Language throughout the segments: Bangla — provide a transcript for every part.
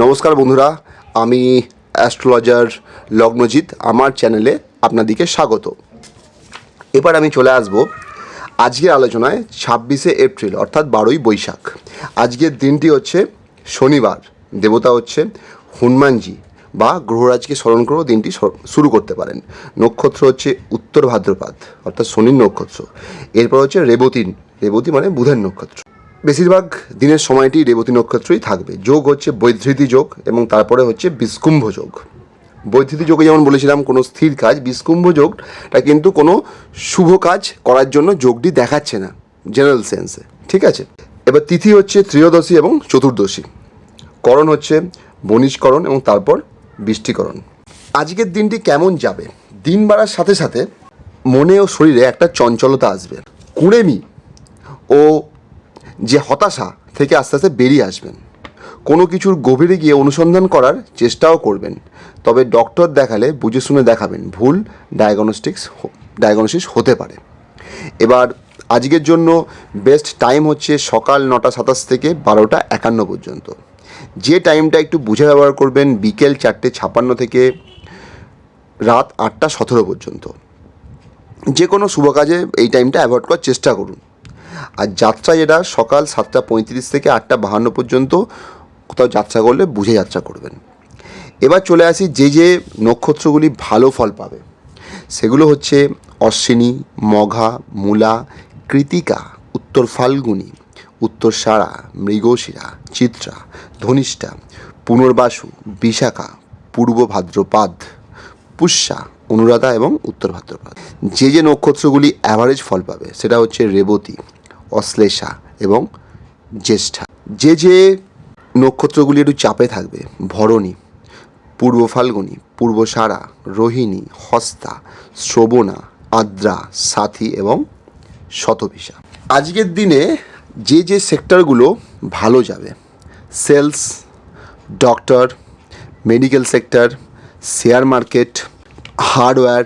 নমস্কার বন্ধুরা, আমি অ্যাস্ট্রোলজার লগ্নজিৎ, আমার চ্যানেলে আপনাদেরকে স্বাগত। এবার আমি চলে আসব আজকের আলোচনায় ছাব্বিশে এপ্রিল, অর্থাৎ বারোই বৈশাখ। আজকের দিনটি হচ্ছে শনিবার, দেবতা হচ্ছে হনুমানজি বা গ্রহরাজকে স্মরণ করেও দিনটি শুরু করতে পারেন। নক্ষত্র হচ্ছে উত্তর ভাদ্রপাত, অর্থাৎ শনির নক্ষত্র। এরপর হচ্ছে রেবতী রেবতী মানে বুধের নক্ষত্র। বেশিরভাগ দিনের সময়টি রেবতী নক্ষত্রই থাকবে। যোগ হচ্ছে বৈধৃতি যোগ এবং তারপরে হচ্ছে বিস্কুম্ভ যোগ। বৈধৃতি যোগে যেমন বলেছিলাম, কোনো স্থির কাজ বিস্কুম্ভ যোগটা কিন্তু কোনো শুভ কাজ করার জন্য যোগটি দেখাচ্ছে না জেনারেল সেন্সে ঠিক আছে? এবার তিথি হচ্ছে ত্রয়োদশী এবং চতুর্দশী। করণ হচ্ছে বনিজকরণ এবং তারপর বৃষ্টিকরণ। আজকের দিনটি কেমন যাবে? দিন বাড়ার সাথে সাথে মনে ও শরীরে একটা চঞ্চলতা আসবে। কুড়েমি ও যে হতাশা থেকে আস্তে আস্তে বেরিয়ে আসবেন। কোনো কিছুর গভীরে গিয়ে অনুসন্ধান করার চেষ্টাও করবেন। তবে ডক্টর দেখালে, বুঝে শুনে দেখাবেন, ভুল ডায়াগনস্টিক্স ডায়াগনোসিস হতে পারে। এবার আজকের জন্য বেস্ট টাইম হচ্ছে সকাল নটা সাতাশ থেকে বারোটা একান্ন পর্যন্ত। যে টাইমটা একটু বুঝে ব্যবহার করবেন বিকেল চারটে ছাপান্ন থেকে রাত আটটা সতেরো পর্যন্ত। যে কোনো শুভ কাজে এই টাইমটা অ্যাভয়েড করার চেষ্টা করুন। আর যাত্রা যেটা সকাল সাতটা পঁয়ত্রিশ থেকে আটটা বাহান্ন পর্যন্ত কোথাও যাত্রা করলে বুঝে যাত্রা করবেন। এবার চলে আসি যে যে নক্ষত্রগুলি ভালো ফল পাবে। সেগুলো হচ্ছে অশ্বিনী, মঘা, মূলা, কৃতিকা, উত্তর ফাল্গুনি, উত্তর সারা, মৃগশিরা, চিত্রা, ধনিষ্ঠা, পুনর্বাসু, বিশাখা, পূর্ব ভাদ্রপাদ, পুষ্যা, অনুরাধা এবং উত্তর ভাদ্রপাদ। যে যে নক্ষত্রগুলি অ্যাভারেজ ফল পাবে, সেটা হচ্ছে রেবতী অশ্লেষা এবং জ্যেষ্ঠা। যে যে নক্ষত্রগুলি একটু চাপে থাকবে, ভরণী, পূর্ব ফাল্গুনী, পূর্ব সারা, রোহিণী, হস্তা, শ্রবণা, আদ্রা, সাথী এবং শতভিসা। আজকের দিনে যে যে সেক্টরগুলো ভালো যাবে, sales, doctor, medical sector, share market, hardware,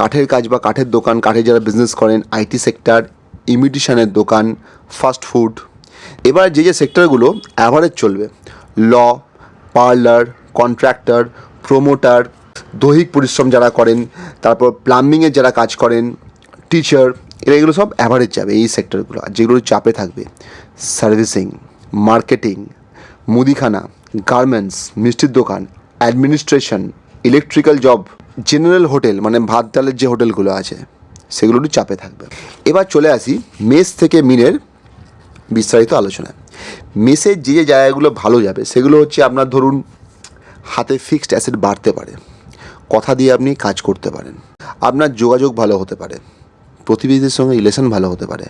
কাঠের কাজ বা কাঠের দোকান কাঠের যারা বিজনেস করেন, আইটি সেক্টর ইমিটেশনের দোকান ফাস্ট ফুড এবার যে যে সেক্টরগুলো অ্যাভারেজ চলবে ল পার্লার কন্ট্রাক্টর প্রোমোটার দৈহিক পরিশ্রম যারা করেন, তারপর প্লাম্বিংয়ের যারা কাজ করেন টিচার এরা এগুলো সব অ্যাভারেজ যাবে এই সেক্টরগুলো। আর যেগুলো চাপে থাকবে সার্ভিসিং মার্কেটিং মুদিখানা গার্মেন্টস মিষ্টির দোকান administration electrical job general hotel মানে ভাত ডালের যে হোটেলগুলো আছে। সেগুলো একটু চাপে থাকবে। এবার চলে আসি মেস থেকে মিনের বিস্তারিত আলোচনা মেসের যে যে জায়গাগুলো ভালো যাবে, সেগুলো হচ্ছে আপনার ধরুন হাতে ফিক্সড অ্যাসেট বাড়তে পারে। কথা দিয়ে আপনি কাজ করতে পারেন। আপনার যোগাযোগ ভালো হতে পারে। প্রতিবেশীদের সঙ্গে রিলেশন ভালো হতে পারে।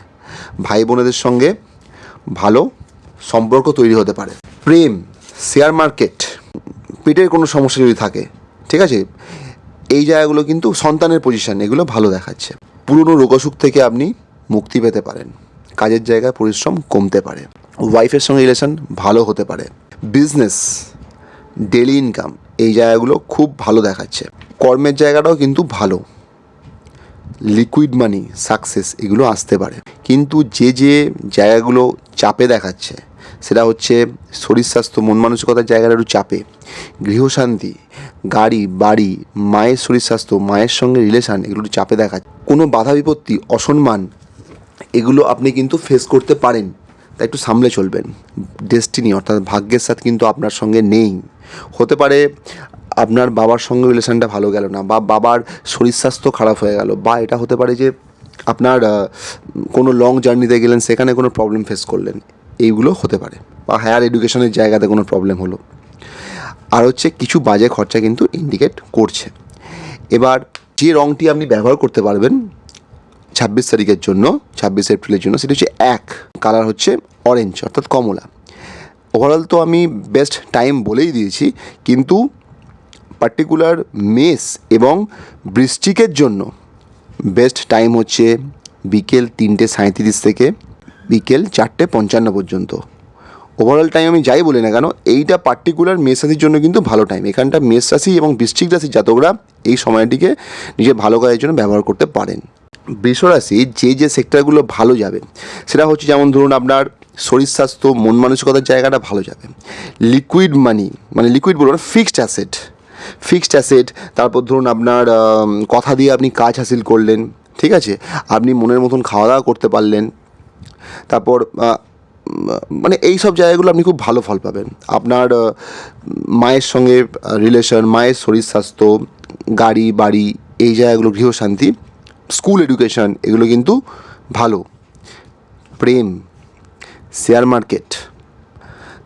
ভাই বোনেদের সঙ্গে ভালো সম্পর্ক তৈরি হতে পারে। প্রেম শেয়ার মার্কেট পেটের কোনো সমস্যা যদি থাকে, ঠিক আছে? এই জায়গাগুলো কিন্তু সন্তানের পজিশন এগুলো ভালো দেখাচ্ছে। পুরনো রোগসুখ থেকে আপনি মুক্তি পেতে পারেন। কাজের জায়গায় পরিশ্রম কমতে পারে। ওয়াইফের সঙ্গে রিলেশন ভালো হতে পারে। বিজনেস ডেলি ইনকাম এই জায়গাগুলো খুব ভালো দেখাচ্ছে। কর্মের জায়গাটাও কিন্তু ভালো। লিকুইড মানি সাকসেস এগুলো আসতে পারে। কিন্তু যে যে জায়গাগুলো চাপে দেখাচ্ছে, সেটা হচ্ছে শরীর স্বাস্থ্য, মন মানসিকতার জায়গাটা একটু চাপে। গৃহশান্তি গাড়ি, বাড়ি, মায়ের শরীর স্বাস্থ্য, মায়ের সঙ্গে রিলেশান এগুলো চাপে দেখাচ্ছে কোনো বাধা বিপত্তি, অসম্মান, এগুলো আপনি কিন্তু ফেস করতে পারেন। তাই একটু সামলে চলবেন। ডেস্টিনি অর্থাৎ ভাগ্যের সাথে কিন্তু আপনার সঙ্গে নেই। হতে পারে আপনার বাবার সঙ্গে রিলেশানটা ভালো গেল না বা বাবার শরীর স্বাস্থ্য খারাপ হয়ে গেল বা এটা হতে পারে যে আপনার কোনো লং জার্নিতে গেলেন, সেখানে কোনো প্রবলেম ফেস করলেন। এইগুলো হতে পারে। বা হায়ার এডুকেশনের জায়গাতে কোনো প্রবলেম হলো। আর হচ্ছে কিছু বাজে খরচা কিন্তু ইন্ডিকেট করছে। এবার যে রঙটি আপনি ব্যবহার করতে পারবেন ছাব্বিশ তারিখের জন্য, ছাব্বিশ এপ্রিলের জন্য, সেটা হচ্ছে এক। কালার হচ্ছে অরেঞ্জ অর্থাৎ কমলা। ওভারঅল তো আমি বেস্ট টাইম বলেই দিয়েছি, কিন্তু পার্টিকুলার মেস এবং বৃশ্চিকের জন্য বেস্ট টাইম হচ্ছে বিকেল তিনটে সাঁইত্রিশ থেকে বিকেল চারটে পঞ্চান্ন পর্যন্ত। ওভারঅল টাইম আমি যাই বলি না কেন, এইটা পার্টিকুলার মেষ রাশির জন্য কিন্তু ভালো টাইম এখানটা মেষ রাশি এবং বৃশ্চিক রাশির জাতকরা এই সময়টিকে নিজের ভালো কাজের জন্য ব্যবহার করতে পারেন। বৃষরাশি যে যে সেক্টরগুলো ভালো যাবে, সেটা হচ্ছে যেমন ধরুন আপনার শরীর স্বাস্থ্য, মন মানসিকতার জায়গাটা ভালো যাবে। লিকুইড মানি মানে লিকুইড বলব ফিক্সড অ্যাসেট ফিক্সড অ্যাসেট তারপর ধরুন আপনার কথা দিয়ে আপনি কাজ হাসিল করলেন, ঠিক আছে? আপনি মনের মতন খাওয়া দাওয়া করতে পারলেন। তারপর মানে এই সব জায়গাগুলো আপনি খুব ভালো ফল পাবেন। আপনার মায়ের সঙ্গে রিলেশন মায়ের শরীর স্বাস্থ্য, গাড়ি, বাড়ি, এই জায়গাগুলো, গৃহশান্তি স্কুল এডুকেশন এগুলো কিন্তু ভালো। প্রেম শেয়ার মার্কেট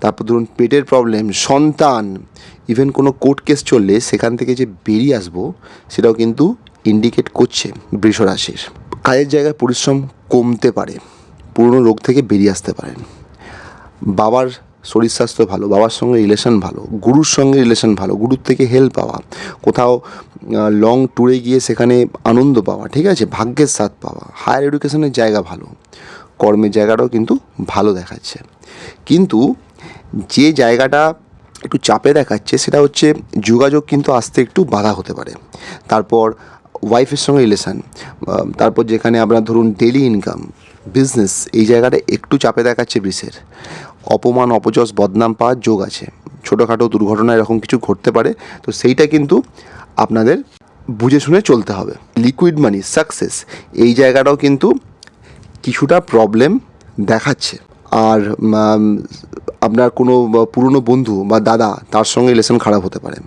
তারপর ধরুন পেটের প্রবলেম সন্তান ইভেন কোনো কোর্ট কেস চললে সেখান থেকে যে বেরিয়ে আসব, সেটাও কিন্তু ইন্ডিকেট করছে বৃষ রাশির কাজের জায়গায় পরিশ্রম কমতে পারে। পুরনো রোগ থেকে বেরিয়ে আসতে পারেন। বাবার শরীর স্বাস্থ্য ভালো, বাবার সঙ্গে রিলেশন ভালো, গুরুর সঙ্গে রিলেশন ভালো, গুরুর থেকে হেল্প পাওয়া, কোথাও লং ট্যুরে গিয়ে সেখানে আনন্দ পাওয়া, ঠিক আছে? ভাগ্যের স্বাদ পাওয়া হায়ার এডুকেশনের জায়গা ভালো, কর্মের জায়গাটাও কিন্তু ভালো দেখাচ্ছে। কিন্তু যে জায়গাটা একটু চাপে দেখাচ্ছে সেটা হচ্ছে যোগাযোগ কিন্তু আসতে একটু বাধা হতে পারে। তারপর ওয়াইফের সঙ্গে রিলেশান তারপর যেখানে আপনার ধরুন ডেলি ইনকাম বিজনেস এই জায়গাটা একটু চাপে দেখাচ্ছে বৃষের অপমান, অপযশ, বদনাম পাওয়ার যোগ আছে। ছোটোখাটো দুর্ঘটনা এরকম কিছু ঘটতে পারে, তো সেইটা কিন্তু আপনাদের বুঝে শুনে চলতে হবে। লিকুইড মানি সাকসেস এই জায়গাটাও কিন্তু কিছুটা প্রবলেম দেখাচ্ছে। আর আপনার কোনো পুরনো বন্ধু বা দাদা তার সঙ্গে রিলেশন খারাপ হতে পারে।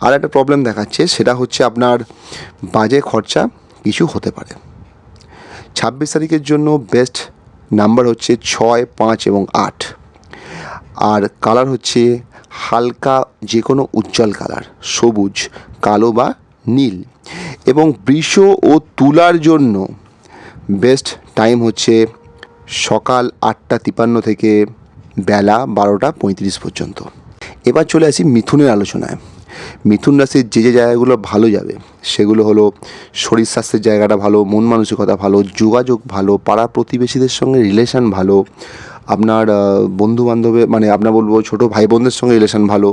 আর একটা প্রবলেম দেখাচ্ছে, সেটা হচ্ছে আপনার বাজে খরচা কিছু হতে পারে। ছাব্বিশ তারিখের জন্য বেস্ট নাম্বার হচ্ছে ছয়, পাঁচ এবং আট। আর কালার হচ্ছে হালকা যে কোনো উজ্জ্বল কালার সবুজ, কালো বা নীল। এবং বৃষ ও তুলার জন্য বেস্ট টাইম হচ্ছে সকাল আটটা তিপান্ন থেকে বেলা বারোটা পঁয়ত্রিশ পর্যন্ত। এবার চলে আসি মিথুনের আলোচনায়। মিথুন রাশির যে যে জায়গাগুলো ভালো যাবে, সেগুলো হলো শরীর স্বাস্থ্যের জায়গাটা ভালো, মন মানসিকতা ভালো, যোগাযোগ ভালো, পাড়া প্রতিবেশীদের সঙ্গে রিলেশান ভালো, আপনার বন্ধু বান্ধবের মানে আপনার বলব ছোটো ভাই বোনদের সঙ্গে রিলেশন ভালো,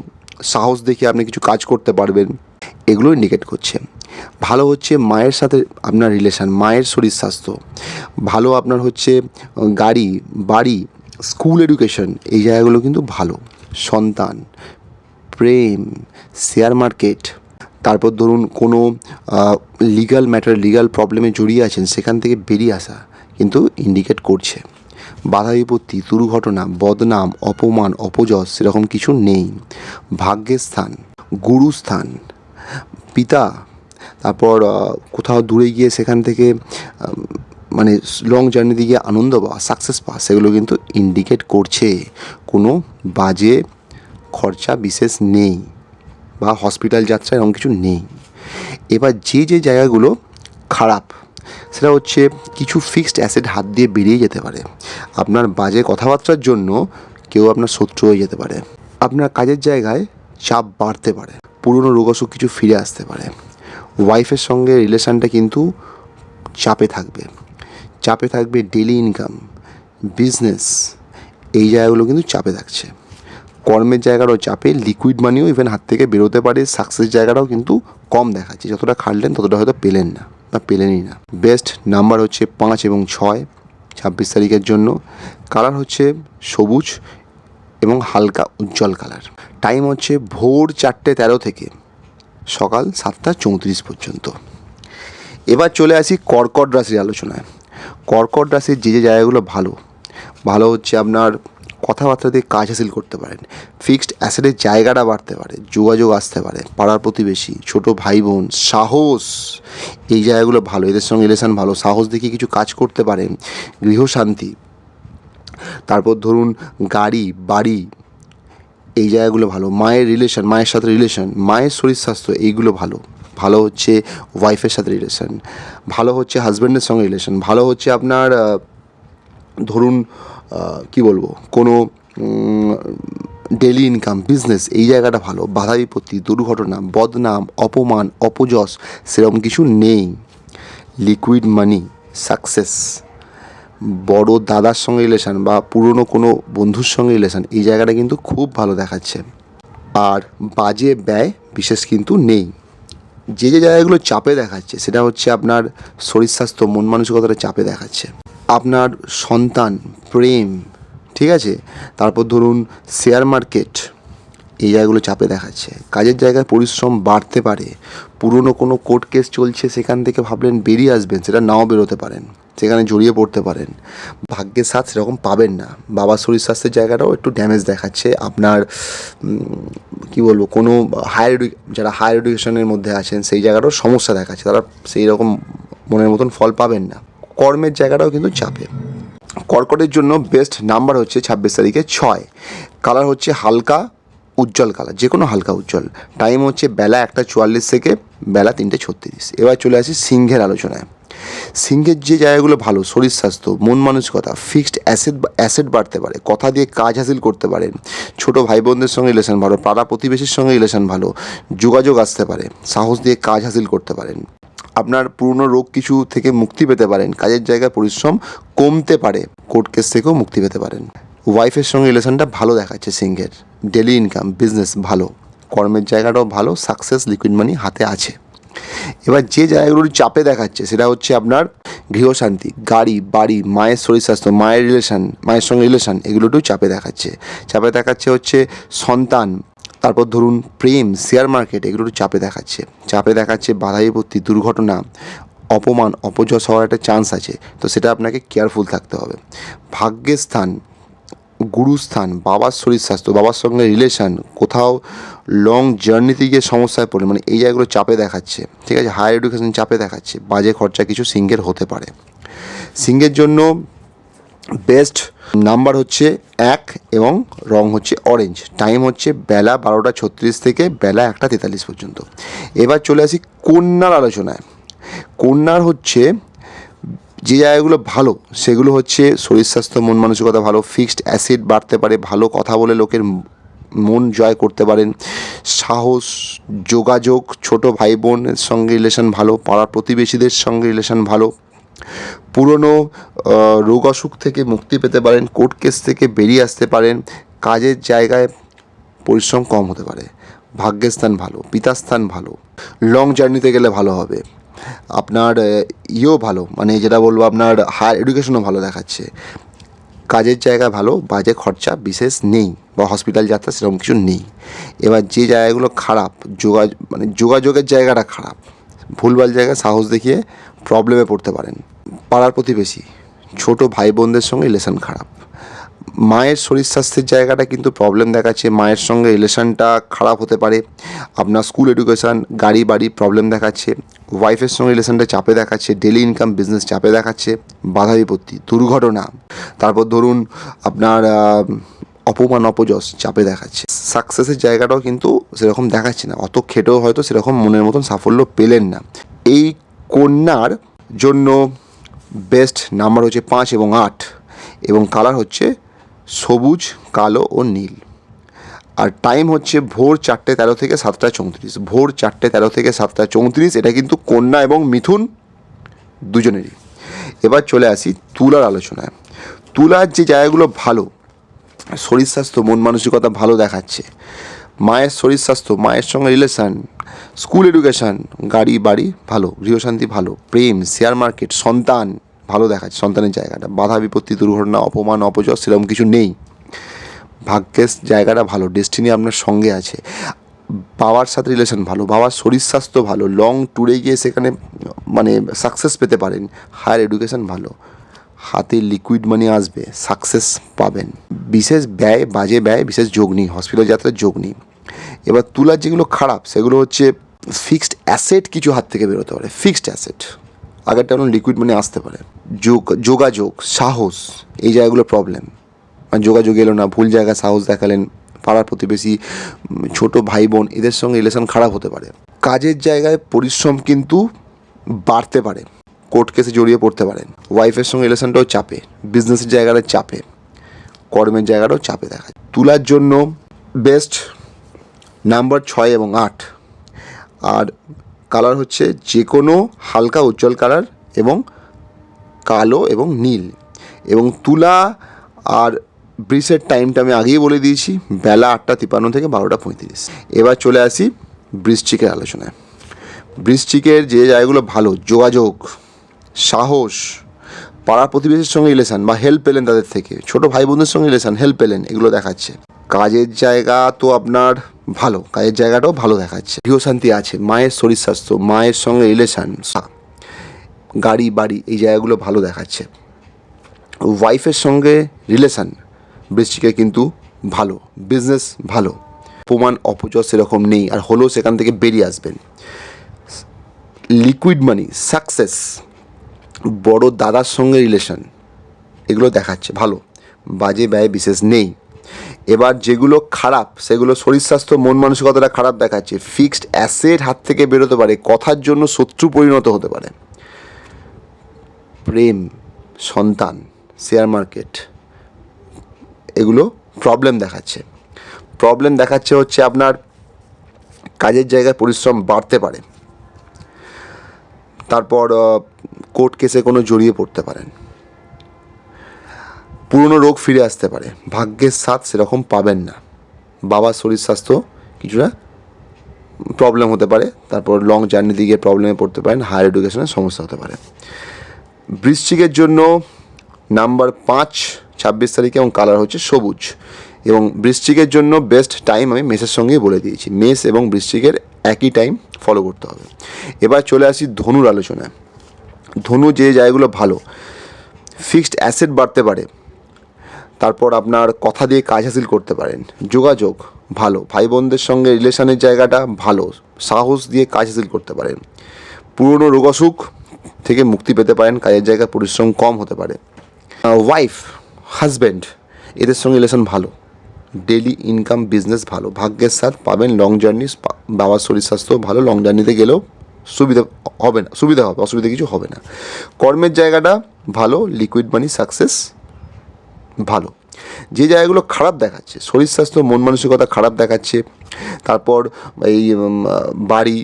সাহস দেখে আপনি কিছু কাজ করতে পারবেন এগুলো ইন্ডিকেট করছে। ভালো হচ্ছে মায়ের সাথে আপনার রিলেশান মায়ের শরীর স্বাস্থ্য। ভালো আপনার হচ্ছে গাড়ি, বাড়ি স্কুল এডুকেশন এই জায়গাগুলো কিন্তু ভালো। সন্তান প্রেম শেয়ার মার্কেট তারপর ধরুন কোনো লিগাল ম্যাটার লিগাল প্রবলেমে জড়িয়ে আছেন, সেখান থেকে বেরিয়ে আসা কিন্তু ইন্ডিকেট করছে। বাধা বিপত্তি, দুর্ঘটনা, বদনাম, অপমান, অপযশ সেরকম কিছু নেই। ভাগ্যের স্থান গুরুস্থান পিতা, তারপর কোথাও দূরে গিয়ে সেখান থেকে মানে লং জার্নিতে গিয়ে আনন্দ পাওয়া সাকসেস পাওয়া, সেগুলো কিন্তু ইন্ডিকেট করছে কোনো বাজে খরচা বিশেষ নেই বা হসপিটাল যাত্রা এরকম কিছু নেই। এবার যে যে জায়গাগুলো খারাপ, সেটা হচ্ছে কিছু ফিক্সড অ্যাসেট হাত দিয়ে বেরিয়ে যেতে পারে। আপনার বাজে কথাবার্তার জন্য কেউ আপনার শত্রু হয়ে যেতে পারে। আপনার কাজের জায়গায় চাপ বাড়তে পারে। পুরনো রোগ অসুখ কিছু ফিরে আসতে পারে। ওয়াইফের সঙ্গে রিলেশনটা কিন্তু চাপে থাকবে। চাপে থাকবে ডেলি ইনকাম বিজনেস এই জায়গাগুলো কিন্তু চাপে থাকছে। কর্মের জায়গাটাও চাপে লিকুইড মানিও ইভেন হাত থেকে বেরোতে পারে সাকসেস জায়গাটাও কিন্তু কম দেখাচ্ছে। যতটা খাটলেন, ততটা হয়তো পেলেন না বা পেলেনই না। বেস্ট নাম্বার হচ্ছে পাঁচ এবং ছয় ছাব্বিশ তারিখের জন্য। কালার হচ্ছে সবুজ এবং হালকা উজ্জ্বল কালার টাইম হচ্ছে ভোর চারটে তেরো থেকে, সকাল সাতটা চৌত্রিশ পর্যন্ত। এবার চলে আসি কর্কট রাশির আলোচনায়। কর্কট রাশির যে যে জায়গাগুলো ভালো ভালো হচ্ছে আপনার কথাবার্তা দিয়ে কাজ হাসিল করতে পারেন। ফিক্সড অ্যাসেটের জায়গাটা বাড়তে পারে, যোগাযোগ আসতে পারে, পাড়ার প্রতিবেশী, ছোট ভাই বোন সাহস। এই জায়গাগুলো ভালো, এদের সঙ্গে রিলেশান ভালো। সাহস দেখিয়ে কিছু কাজ করতে পারেন গৃহশান্তি তারপর ধরুন গাড়ি, বাড়ি, এই জায়গাগুলো ভালো। মায়ের রিলেশন মায়ের সাথে রিলেশন মায়ের শরীর স্বাস্থ্য, এইগুলো ভালো। ভালো হচ্ছে ওয়াইফের সাথে রিলেশন ভালো হচ্ছে হাজব্যান্ডের সঙ্গে রিলেশন ভালো হচ্ছে আপনার ধরুন কি বলব, কোনো ডেলি ইনকাম বিজনেস এই জায়গাটা ভালো। বাধা বিপত্তি দুর্ঘটনা, বদনাম, অপমান, অপযশ, সেরকম কিছু নেই। লিকুইড মানি সাকসেস বড় দাদার সঙ্গে রিলেশান বা পুরনো কোনো বন্ধুর সঙ্গে রিলেশান এই জায়গাটা কিন্তু খুব ভালো দেখাচ্ছে। আর বাজে ব্যয় বিশেষ কিন্তু নেই। যে যে জায়গাগুলো চাপে দেখাচ্ছে, সেটা হচ্ছে আপনার শরীর স্বাস্থ্য, মন মানসিকতাটা চাপে দেখাচ্ছে। আপনার সন্তান, প্রেম, ঠিক আছে? তারপর ধরুন শেয়ার মার্কেট এই জায়গাগুলো চাপে দেখাচ্ছে। কাজের জায়গায় পরিশ্রম বাড়তে পারে। পুরনো কোনো কোর্ট কেস চলছে, সেখান থেকে ভাবলেন বেরিয়ে আসবেন, সেটা নাও বেরোতে পারেন, সেখানে জড়িয়ে পড়তে পারেন। ভাগ্যের সাথ সেরকম পাবেন না। বাবার শরীর স্বাস্থ্যের জায়গাটাও একটু ড্যামেজ দেখাচ্ছে। আপনার কি বলব, কোনো হায়ার এডু যারা হায়ার এডুকেশনের মধ্যে আছেন, সেই জায়গাটাও সমস্যা দেখাচ্ছে। তারা সেই রকম মনের মতন ফল পাবেন না। কর্মের জায়গাটাও কিন্তু চাপে। কর্কটের জন্য বেস্ট নাম্বার হচ্ছে ছাব্বিশ তারিখে ছয়। কালার হচ্ছে হালকা, উজ্জ্বল কালার যে কোনো হালকা, উজ্জ্বল। টাইম হচ্ছে বেলা একটা চুয়াল্লিশ থেকে বেলা তিনটে ছত্রিশ। এবার চলে আসি সিংহের আলোচনায়। সিংহের যে জায়গাগুলো ভালো, শরীর স্বাস্থ্য, মন মানসিকতা ফিক্সড অ্যাসেট অ্যাসেট বাড়তে পারে, কথা দিয়ে কাজ হাসিল করতে পারেন ছোট ভাই বোনদের সঙ্গে রিলেশন ভালো, পাড়া প্রতিবেশীর সঙ্গে রিলেশন ভালো, যোগাযোগ আসতে পারে, সাহস দিয়ে কাজ হাসিল করতে পারেন। আপনার পুরনো রোগ কিছু থেকে মুক্তি পেতে পারেন। কাজের জায়গায় পরিশ্রম কমতে পারে। কোর্ট কেস থেকেও মুক্তি পেতে পারেন। ওয়াইফের সঙ্গে রিলেশনটা ভালো দেখাচ্ছে সিংহের। ডেলি ইনকাম, বিজনেস ভালো। কর্মের জায়গাটাও ভালো, সাকসেস, লিকুইড মানি হাতে আছে। এবার যে জায়গাগুলোর চাপে দেখাচ্ছে, সেটা হচ্ছে আপনার গৃহশান্তি, গাড়ি, বাড়ি, মায়ের শরীর স্বাস্থ্য, মায়ের রিলেশান, মায়ের সঙ্গে রিলেশন এগুলোটাও চাপে দেখাচ্ছে। চাপে দেখাচ্ছে হচ্ছে সন্তান তারপর ধরুন প্রেম শেয়ার মার্কেট এগুলো একটু চাপে দেখাচ্ছে। চাপে দেখাচ্ছে বাধা বিপত্তি দুর্ঘটনা, অপমান, অপযশ হওয়ার একটা চান্স আছে। তো সেটা আপনাকে কেয়ারফুল থাকতে হবে। ভাগ্যের স্থান গুরুস্থান বাবার শরীর স্বাস্থ্য, বাবার সঙ্গে রিলেশন কোথাও লং জার্নিতে গিয়ে সমস্যায় পড়ে মানে এই জায়গাগুলো চাপে দেখাচ্ছে। ঠিক আছে? হায়ার এডুকেশন চাপে দেখাচ্ছে। বাজে খরচা কিছু সিঙ্গের হতে পারে। সিঙ্গের জন্য বেস্ট নাম্বার হচ্ছে এক এবং রং হচ্ছে অরেঞ্জ টাইম হচ্ছে বেলা বারোটা ছত্রিশ থেকে বেলা একটা তেতাল্লিশ পর্যন্ত। এবার চলে আসি কন্যার আলোচনায়। কন্যার হচ্ছে যে জায়গাগুলো ভালো, সেগুলো হচ্ছে শরীর স্বাস্থ্য, মন মানসিকতা ভালো ফিক্সড অ্যাসিড বাড়তে পারে, ভালো কথা বলে লোকের মন জয় করতে পারেন, সাহস, যোগাযোগ, ছোট ভাই বোনের সঙ্গে রিলেশন ভালো, পাড়ার প্রতিবেশীদের সঙ্গে রিলেশন ভালো। পুরনো রোগ অসুখ থেকে মুক্তি পেতে পারেন, কোর্ট কেস থেকে বেরিয়ে আসতে পারেন, কাজের জায়গায় পরিশ্রম কম হতে পারে। ভাগ্যের স্থান ভালো, পিতার স্থান ভালো লং জার্নিতে গেলে ভালো হবে। আপনার ইয়েও ভালো মানে যেটা বলব আপনার হায়ার এডুকেশনও ভালো দেখাচ্ছে। কাজের জায়গা ভালো, বাজে খরচা বিশেষ নেই, বা হসপিটাল যাত্রা সেরকম কিছু নেই। এবার যে জায়গাগুলো খারাপ যোগা মানে যোগাযোগের জায়গাটা খারাপ, ভুলভাল জায়গায় সাহস দেখিয়ে প্রবলেমে পড়তে পারেন। পাড়ার প্রতিবেশী, ছোট ভাই বোনদের সঙ্গে রিলেশন খারাপ। মায়ের শরীর স্বাস্থ্যের জায়গাটা কিন্তু প্রবলেম দেখাচ্ছে, মায়ের সঙ্গে রিলেশনটা খারাপ হতে পারে। আপনার স্কুল এডুকেশান গাড়ি বাড়ি প্রবলেম দেখাচ্ছে ওয়াইফের সঙ্গে রিলেশনটা চাপে দেখাচ্ছে ডেলি ইনকাম বিজনেস চাপে দেখাচ্ছে, বাধা বিপত্তি, দুর্ঘটনা। তারপর ধরুন আপনার অপমান, অপযশ চাপে দেখাচ্ছে। সাকসেসের জায়গাটাও কিন্তু সেরকম দেখাচ্ছে না। অত খেটেও হয়তো সেরকম মনের মতন সাফল্য পেলেন না। এই কন্যার জন্য বেস্ট নাম্বার হচ্ছে পাঁচ এবং আট এবং কালার হচ্ছে সবুজ, কালো ও নীল। আর টাইম হচ্ছে ভোর চারটে তেরো থেকে সাতটা চৌত্রিশ। ভোর চারটে তেরো থেকে সাতটা চৌত্রিশ, এটা কিন্তু কন্যা এবং মিথুন দুজনেরই। এবার চলে আসি তুলার আলোচনায়। তুলার যে জায়গাগুলো ভালো, শরীর স্বাস্থ্য, মন মানসিকতা ভালো দেখাচ্ছে। মায়ের শরীর স্বাস্থ্য, মায়ের সঙ্গে রিলেশান স্কুল এডুকেশান গাড়ি, বাড়ি ভালো গৃহশান্তি ভালো, প্রেম শেয়ার মার্কেট সন্তান ভালো দেখাচ্ছে, সন্তানের জায়গাটা। বাধা বিপত্তি, দুর্ঘটনা, অপমান, অপচয় সেরকম কিছু নেই। ভাগ্যের জায়গাটা ভালো ডেস্টিনি আপনার সঙ্গে আছে। বাবার সাথে রিলেশন ভালো, বাবার শরীর স্বাস্থ্য ভালো লং ট্যুরে গিয়ে সেখানে মানে সাকসেস পেতে পারেন। হায়ার এডুকেশন ভালো। হাতে লিকুইড মানি আসবে সাকসেস পাবেন। বিশেষ ব্যয়, বাজে ব্যয়, বিশেষ যোগ নেই হসপিটাল যাত্রার যোগ নেই। এবার তুলার যেগুলো খারাপ, সেগুলো হচ্ছে ফিক্সড অ্যাসেট কিছু হাত থেকে বেরোতে পারে। ফিক্সড অ্যাসেট আগেরটা যেমন লিকুইড মানে আসতে পারে। যোগ, যোগাযোগ, সাহস, এই জায়গাগুলো প্রবলেম মানে যোগাযোগ এলো না, ভুল জায়গায় সাহস দেখালেন, পাড়ার প্রতিবেশী ছোট ভাই বোন এদের সঙ্গে রিলেশন খারাপ হতে পারে। কাজের জায়গায় পরিশ্রম কিন্তু বাড়তে পারে। কোর্ট কেসে জড়িয়ে পড়তে পারেন ওয়াইফের সঙ্গে রিলেশনটাও চাপে। বিজনেসের জায়গাটা চাপে। কর্মের জায়গাটাও চাপে দেখা তুলার জন্য বেস্ট নাম্বার ছয় এবং আট। আর কালার হচ্ছে যে কোনো হালকা উজ্জ্বল কালার এবং কালো এবং নীল। এবং তুলা আর ব্রিসের টাইমটা আমি আগেই বলে দিয়েছি, বেলা আটটা তিপান্ন থেকে বারোটা পঁয়ত্রিশ। এবার চলে আসি বৃশ্চিকের আলোচনায়। বৃশ্চিকের যে জায়গাগুলো ভালো, যোগাযোগ, সাহস পাড়া প্রতিবেশীর সঙ্গে রিলেশন বা হেল্প পেলেন তাদের থেকে, ছোট ভাই বোনদের সঙ্গে রিলেশন হেল্প পেলেন, এগুলো দেখাচ্ছে। কাজের জায়গা তো আপনার ভালো, কাজের জায়গাটাও ভালো দেখাচ্ছে। গৃহশান্তি আছে, মায়ের শরীর স্বাস্থ্য, মায়ের সঙ্গে রিলেশান গাড়ি, বাড়ি, এই জায়গাগুলো ভালো দেখাচ্ছে। ওয়াইফের সঙ্গে রিলেশান বৃষ্টিকে কিন্তু ভালো বিজনেস ভালো। প্রমাণ অপচয় সেরকম নেই, আর হলেও সেখান থেকে বেরিয়ে আসবেন। লিকুইড মানি সাকসেস বড় দাদার সঙ্গে রিলেশন এগুলো দেখাচ্ছে, ভালো। বাজে ব্যয় বিশেষ নেই। এবার যেগুলো খারাপ, সেগুলো শরীর স্বাস্থ্য, মন মানসিকতাটা খারাপ দেখাচ্ছে। ফিক্সড অ্যাসেট হাত থেকে বেরোতে পারে, কথার জন্য শত্রু পরিণত হতে পারে। প্রেম, সন্তান শেয়ার মার্কেট এগুলো প্রবলেম দেখাচ্ছে। প্রবলেম দেখাচ্ছে হচ্ছে আপনার কাজের জায়গায় পরিশ্রম বাড়তে পারে। তারপর কোর্ট কেসে কোনো জড়িয়ে পড়তে পারেন। পুরনো রোগ ফিরে আসতে পারে। ভাগ্যের সাথ সেরকম পাবেন না। বাবার শরীর স্বাস্থ্য কিছুটা প্রবলেম হতে পারে। তারপর লং জার্নি দিকে প্রবলেমে পড়তে পারেন হায়ার এডুকেশনের সমস্যা হতে পারে। বৃশ্চিকের জন্য নাম্বার পাঁচ, ছাব্বিশ তারিখে এবং কালার হচ্ছে সবুজ। এবং বৃশ্চিকের জন্য বেস্ট টাইম আমি মেসের সঙ্গেই বলে দিয়েছি। মেস এবং বৃশ্চিকের একই টাইম ফলো করতে হবে। এবার চলে আসি ধনুর আলোচনায়। ধনু যে জায়গাগুলো ভালো ফিক্সড অ্যাসেট বাড়তে পারে। তারপর আপনার কথা দিয়ে কাজ হাসিল করতে পারেন। যোগাযোগ ভালো। ভাই বোনদের সঙ্গে রিলেশনের জায়গাটা ভালো। সাহস দিয়ে কাজ হাসিল করতে পারেন। পুরনো রোগ অসুখ থেকে মুক্তি পেতে পারেন। কাজের জায়গায় পরিশ্রম কম হতে পারে। ওয়াইফ হাজব্যান্ড এদের সঙ্গে রিলেশন ভালো। ডেলি ইনকাম বিজনেস ভালো। ভাগ্যের সাথ পাবেন লং জার্নি বাবার শরীর স্বাস্থ্য ভালো। লং জার্নিতে গেলেও সুবিধা হবে না। সুবিধা হবে, অসুবিধা কিছু হবে না। কর্মের জায়গাটা ভালো। লিকুইড মানি সাকসেস ভালো। যে জায়গাগুলো খারাপ দেখাচ্ছে, শরীর স্বাস্থ্য, মন মানসিকতা খারাপ দেখাচ্ছে, তারপর এই বাড়ি,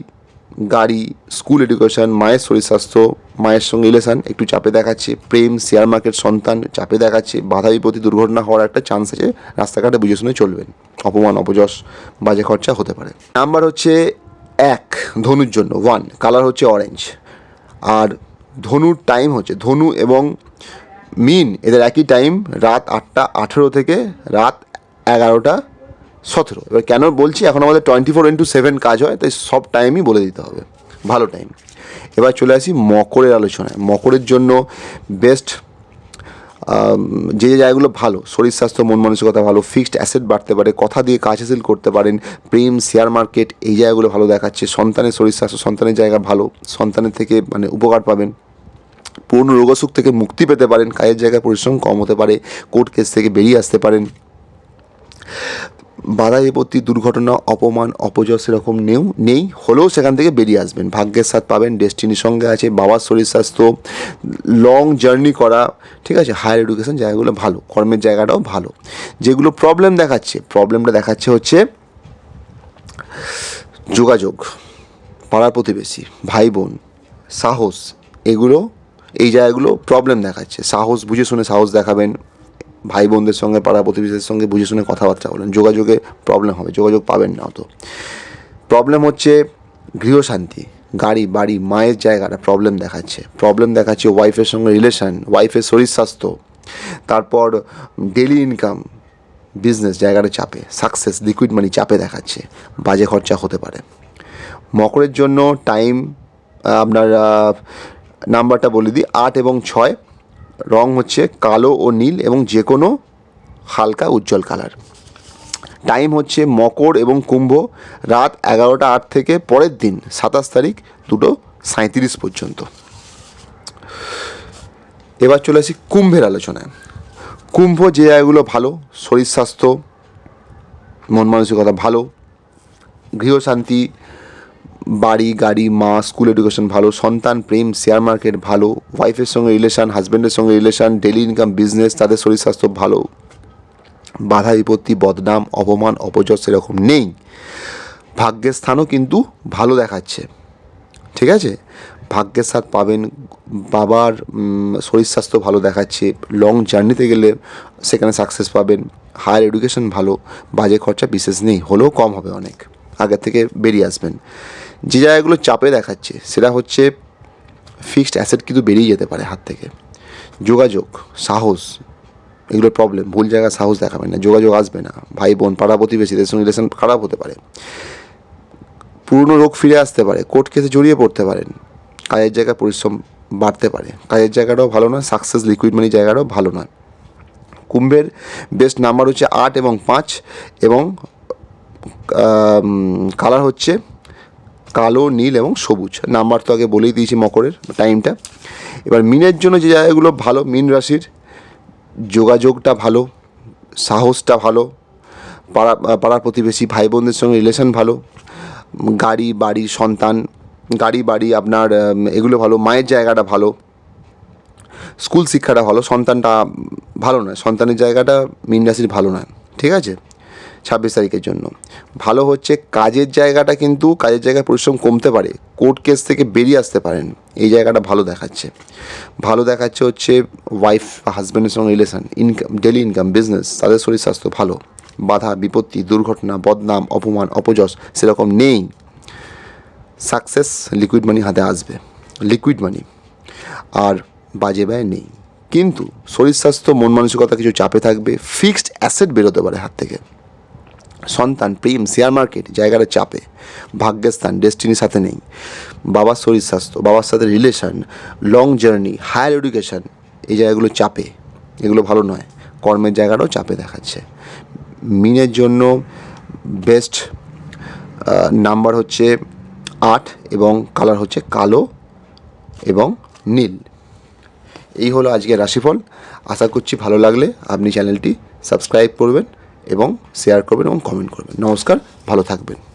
গাড়ি স্কুল এডুকেশন মায়ের শরীর স্বাস্থ্য, মায়ের সঙ্গে রিলেশান একটু চাপে দেখাচ্ছে, প্রেম শেয়ার মার্কেট সন্তান চাপে দেখাচ্ছে বাধা বিপত্তি দুর্ঘটনা হওয়ার একটা চান্স আছে, রাস্তাঘাটে বুঝে শুনে চলবেন। অপমান, অপযশ, বাজে খরচা হতে পারে। নাম্বার হচ্ছে এক, ধনুর জন্য ওয়ান কালার হচ্ছে অরেঞ্জ আর ধনুর টাইম হচ্ছে, ধনু এবং মিন এদের একই টাইম রাত আটটা আঠেরো থেকে রাত এগারোটা সতেরো। এবার কেন বলছি? এখন আমাদের টোয়েন্টি ফোর ইন্টু সেভেন কাজ হয়, তাই সব টাইমই বলে দিতে হবে। ভালো টাইম এবার চলে আসি মকরের আলোচনায়। মকরের জন্য বেস্ট যে যে জায়গাগুলো ভালো, শরীর, স্বাস্থ্য, মন মানসিকতা ভালো ফিক্সড অ্যাসেট বাড়তে পারে, কথা দিয়ে কাজ হাসিল করতে পারেন, প্রেম শেয়ার মার্কেট এই জায়গাগুলো ভালো দেখাচ্ছে, সন্তানের শরীর, স্বাস্থ্য, সন্তানের জায়গা ভালো, সন্তানের থেকে মানে উপকার পাবেন। পুরনো রোগসুখ থেকে মুক্তি পেতে পারেন, কাজের জায়গায় পরিশ্রম কম হতে পারে, কোর্ট কেস থেকে বেরিয়ে আসতে পারেন। বাধা বিপত্তি, দুর্ঘটনা, অপমান অপজয় সেরকম নেও নেই, হলেও সেখান থেকে বেরিয়ে আসবেন। ভাগ্যের সাথ পাবেন, ডেস্টিনির সঙ্গে আছে, বাবার শরীর স্বাস্থ্য লং জার্নি করা, ঠিক আছে? হায়ার এডুকেশন জায়গাগুলো ভালো, কর্মের জায়গাটাও ভালো। যেগুলো প্রবলেম দেখাচ্ছে প্রবলেমটা দেখাচ্ছে হচ্ছে যোগাযোগ, পাড়ার প্রতিবেশী ভাই বোন সাহস, এগুলো এই জায়গাগুলো প্রবলেম দেখাচ্ছে। সাহস, বুঝে শুনে সাহস দেখাবেন। ভাই বোনদের সঙ্গে, পাড়া প্রতিবেশীদের সঙ্গে বুঝে শুনে কথাবার্তা বলেন। যোগাযোগে প্রবলেম হবে, যোগাযোগ পাবেন না অত। প্রবলেম হচ্ছে গৃহশান্তি, গাড়ি, বাড়ি, মায়ের জায়গাটা প্রবলেম দেখাচ্ছে। প্রবলেম দেখাচ্ছে ওয়াইফের সঙ্গে রিলেশান ওয়াইফের শরীর স্বাস্থ্য, তারপর ডেলি ইনকাম বিজনেস জায়গাটা চাপে সাকসেস লিকুইড মানি চাপে দেখাচ্ছে। বাজে খরচা হতে পারে। মকরের জন্য টাইম আপনার নাম্বারটা বলে দিই, আট এবং ছয়। রং হচ্ছে কালো ও নীল এবং যে কোনো হালকা উজ্জ্বল কালার টাইম হচ্ছে মকর এবং কুম্ভ। রাত এগারোটা আট থেকে পরের দিন, সাতাশ তারিখ, দুটো সাঁত্রিশ পর্যন্ত। এবার চলে আসি কুম্ভের আলোচনায়। কুম্ভ যে জায়গাগুলো ভালো, শরীর স্বাস্থ্য, মন মানসিকতা ভালো গৃহশান্তি বাড়ি, গাড়ি, মা স্কুল এডুকেশন ভালো, সন্তান, প্রেম শেয়ার মার্কেট ভালো ওয়াইফের সঙ্গে রিলেশান হাজব্যান্ডের সঙ্গে রিলেশান ডেলি ইনকাম বিজনেস তাদের শরীর স্বাস্থ্য ভালো। বাধা বিপত্তি, বদনাম, অপমান অপজয় সেরকম নেই। ভাগ্যের স্থানও কিন্তু ভালো দেখাচ্ছে। ঠিক আছে? ভাগ্যের সাথ পাবেন, বাবার শরীর স্বাস্থ্য ভালো দেখাচ্ছে লং জার্নিতে গেলে সেখানে সাকসেস পাবেন হায়ার এডুকেশন ভালো, বাজে খরচা বিশেষ নেই, হলেও কম হবে অনেক। আগের থেকে বেরিয়ে আসবেন। যে জায়গাগুলো চাপে দেখাচ্ছে, সেটা হচ্ছে ফিক্সড অ্যাসেট কিন্তু বেরিয়ে যেতে পারে হাত থেকে। যোগাযোগ, সাহস, এগুলোর প্রবলেম ভুল জায়গায় সাহস দেখাবেন না, যোগাযোগ আসবে না। ভাই বোন, পাড়া প্রতিবেশীদের সঙ্গে রিলেশন খারাপ হতে পারে। পুরনো রোগ ফিরে আসতে পারে কোর্ট কেসে জড়িয়ে পড়তে পারেন। কাজের জায়গায় পরিশ্রম বাড়তে পারে। কাজের জায়গাটাও ভালো নয় সাকসেস লিকুইড মানি জায়গাটাও ভালো নয়। কুম্ভের বেস্ট নাম্বার হচ্ছে আট এবং পাঁচ এবং কালার হচ্ছে কালো, নীল এবং সবুজ। নাম্বার তো আগে বলেই দিয়েছি মকরের টাইমটা এবার মিনের জন্য যে জায়গাগুলো ভালো, মিন রাশির, যোগাযোগটা ভালো, সাহসটা ভালো, পাড়া, পাড়ার প্রতিবেশী ভাই বোনদের সঙ্গে রিলেশন ভালো, গাড়ি, বাড়ি, সন্তান, গাড়ি, বাড়ি আপনার এগুলো ভালো, মায়ের জায়গাটা ভালো, স্কুল শিক্ষাটা ভালো, সন্তানটা ভালো নয়, সন্তানের জায়গাটা মিন রাশির ভালো নয়, ঠিক আছে? ছাব্বিশ তারিখের জন্য। ভালো হচ্ছে, কাজের জায়গাটা কিন্তু, কাজের জায়গায় পরিশ্রম কমতে পারে কোর্ট কেস থেকে বেরিয়ে আসতে পারেন। এই জায়গাটা ভালো দেখাচ্ছে। ভালো দেখাচ্ছে হচ্ছে ওয়াইফ বা হাজব্যান্ডের সঙ্গে relation income daily income business তাদের শরীর স্বাস্থ্য ভালো। বাধা, বিপত্তি, দুর্ঘটনা, বদনাম, অপমান, অপযশ সেরকম নেই। সাকসেস লিকুইড মানি হাতে আসবে। লিকুইড মানি আর বাজে ব্যয় নেই। কিন্তু শরীর স্বাস্থ্য, মন মানসিকতা কিছু চাপে থাকবে ফিক্সড অ্যাসেট বেরোতে পারে হাত থেকে। সন্তান প্রেম শেয়ার মার্কেট জায়গাটা চাপে, ভাগ্যের স্থান ডেস্টিনির সাথে নেই। বাবার শরীর স্বাস্থ্য, বাবার সাথে relation long journey higher education এই জায়গাগুলো চাপে। এগুলো ভালো নয়। কর্মের জায়গাটাও চাপে দেখাচ্ছে। মিনের জন্য বেস্ট নাম্বার হচ্ছে আট এবং কালার হচ্ছে কালো এবং নীল। এই হলো আজকের রাশিফল। আশা করছি ভালো লাগলে আপনি চ্যানেলটি সাবস্ক্রাইব করবেন। এবং শেয়ার করবেন এবং কমেন্ট করবেন। নমস্কার ভালো থাকবেন।